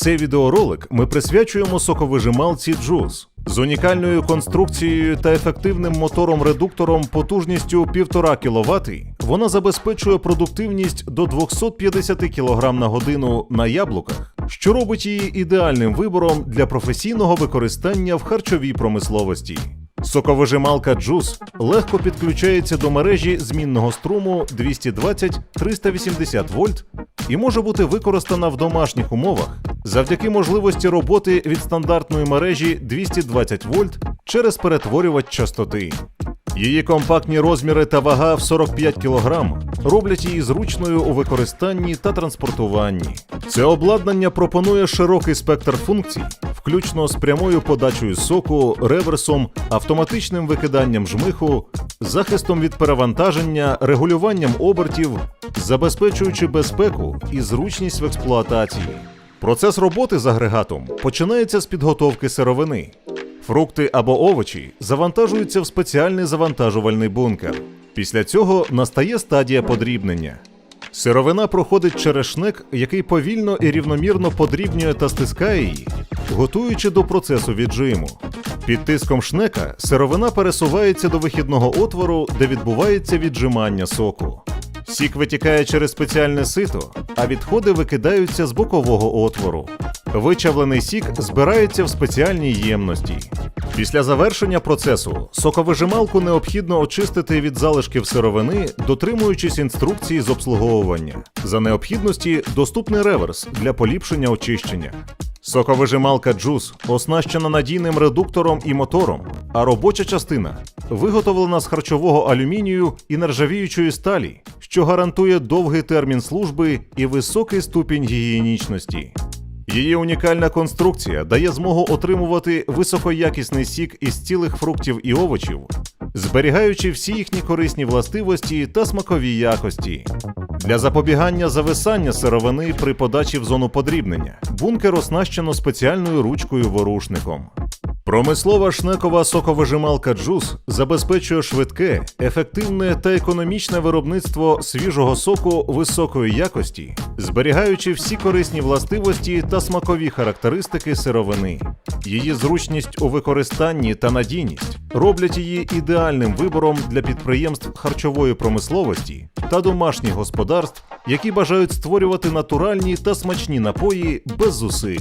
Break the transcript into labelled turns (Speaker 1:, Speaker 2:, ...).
Speaker 1: Цей відеоролик ми присвячуємо соковижималці Juice. З унікальною конструкцією та ефективним мотором-редуктором потужністю 1,5 кВт вона забезпечує продуктивність до 250 кг на годину на яблуках, що робить її ідеальним вибором для професійного використання в харчовій промисловості. Соковижималка Juice легко підключається до мережі змінного струму 220-380 вольт і може бути використана в домашніх умовах завдяки можливості роботи від стандартної мережі 220 вольт через перетворювач частоти. Її компактні розміри та вага в 45 кг роблять її зручною у використанні та транспортуванні. Це обладнання пропонує широкий спектр функцій, включно з прямою подачею соку, реверсом, автоматичним викиданням жмиху, захистом від перевантаження, регулюванням обертів, забезпечуючи безпеку і зручність в експлуатації. Процес роботи з агрегатом починається з підготовки сировини. Фрукти або овочі завантажуються в спеціальний завантажувальний бункер. Після цього настає стадія подрібнення. Сировина проходить через шнек, який повільно і рівномірно подрібнює та стискає її, готуючи до процесу віджиму. Під тиском шнека сировина пересувається до вихідного отвору, де відбувається віджимання соку. Сік витікає через спеціальне сито, а відходи викидаються з бокового отвору. Вичавлений сік збирається в спеціальній ємності. Після завершення процесу соковижималку необхідно очистити від залишків сировини, дотримуючись інструкції з обслуговування. За необхідності доступний реверс для поліпшення очищення. Соковижималка Juice оснащена надійним редуктором і мотором, а робоча частина виготовлена з харчового алюмінію і нержавіючої сталі, що гарантує довгий термін служби і високий ступінь гігієнічності. Її унікальна конструкція дає змогу отримувати високоякісний сік із цілих фруктів і овочів, зберігаючи всі їхні корисні властивості та смакові якості. Для запобігання зависання сировини при подачі в зону подрібнення бункер оснащено спеціальною ручкою-ворушником. Промислова шнекова соковижималка Juice забезпечує швидке, ефективне та економічне виробництво свіжого соку високої якості, зберігаючи всі корисні властивості та смакові характеристики сировини. Її зручність у використанні та надійність роблять її ідеальним вибором для підприємств харчової промисловості та домашніх господарств, які бажають створювати натуральні та смачні напої без зусиль.